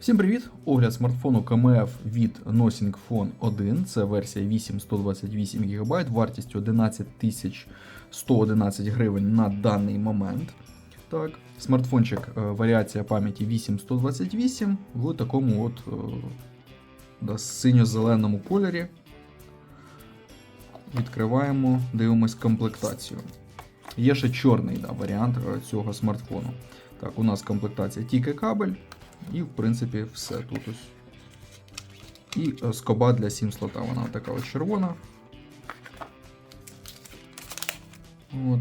Всім привіт! Огляд смартфону КМФ від Nothing Phone 1. Це версія 8 128 ГБ вартістю 11 111 гривень на даний момент. Так, смартфончик е, варіація пам'яті 8128 в такому от е, да, синьо-зеленому кольорі. Відкриваємо, дивимось комплектацію. Є ще чорний да, варіант е, цього смартфону. Так, у нас комплектація тільки кабель, і, в принципі, все тут ось. І е, скоба для сім слота. Вона така от червона. От.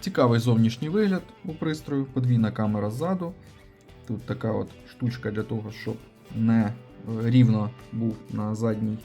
Цікавий зовнішній вигляд у пристрою, подвійна камера ззаду. Тут така от штучка для того, щоб не е, рівно був на задній.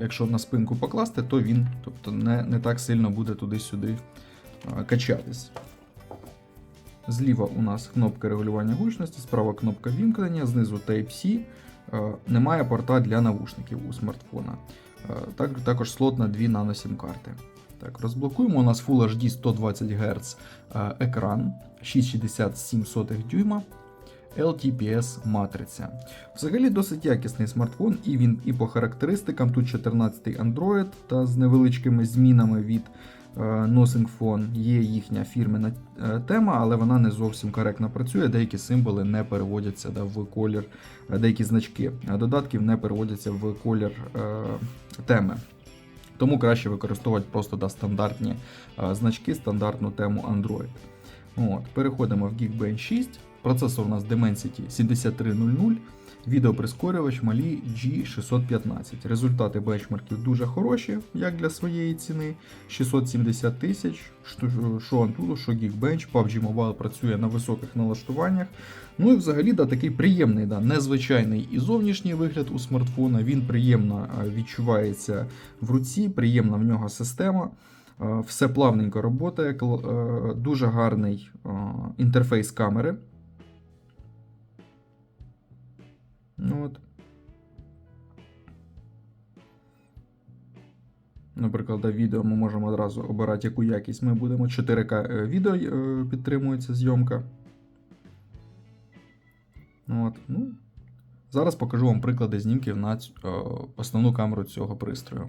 Якщо на спинку покласти, то він тобто, не, не так сильно буде туди-сюди качатись. Зліва у нас кнопка регулювання гучності, справа кнопка вімкнення, знизу Type-C. Е, Немає порта для навушників у смартфона. Е, Так, також слот на дві нано-сім карти. Так, розблокуємо. У нас Full HD 120 Гц е, екран 6,67 дюйма. LTPS матриця. Взагалі досить якісний смартфон, і він і по характеристикам. Тут 14 Android та з невеличкими змінами від Nothing Phone є їхня фірмена е, тема, але вона не зовсім коректно працює. Деякі символи не переводяться да, в колір, е, деякі значки е, додатків не переводяться в колір е, теми. Тому краще використовувати просто да, стандартні е, значки, стандартну тему Android. От, переходимо в Geekbench 6. Процесор у нас Dimensity 7300, відеоприскорювач Mali G615. Результати бенчмарків дуже хороші, як для своєї ціни. 670 тисяч, що Antutu, що Geekbench, PUBG Mobile працює на високих налаштуваннях. Ну і взагалі да, такий приємний, да, незвичайний і зовнішній вигляд у смартфона. Він приємно е, відчувається в руці, приємна в нього система. Е, Все плавненько роботає, е, дуже гарний інтерфейс камери. Ну, от. Наприклад, до відео ми можемо одразу обирати, яку якість ми будемо. 4К е, відео е, підтримується зйомка. Ну, От. Ну, зараз покажу вам приклади знімків на е, основну камеру цього пристрою.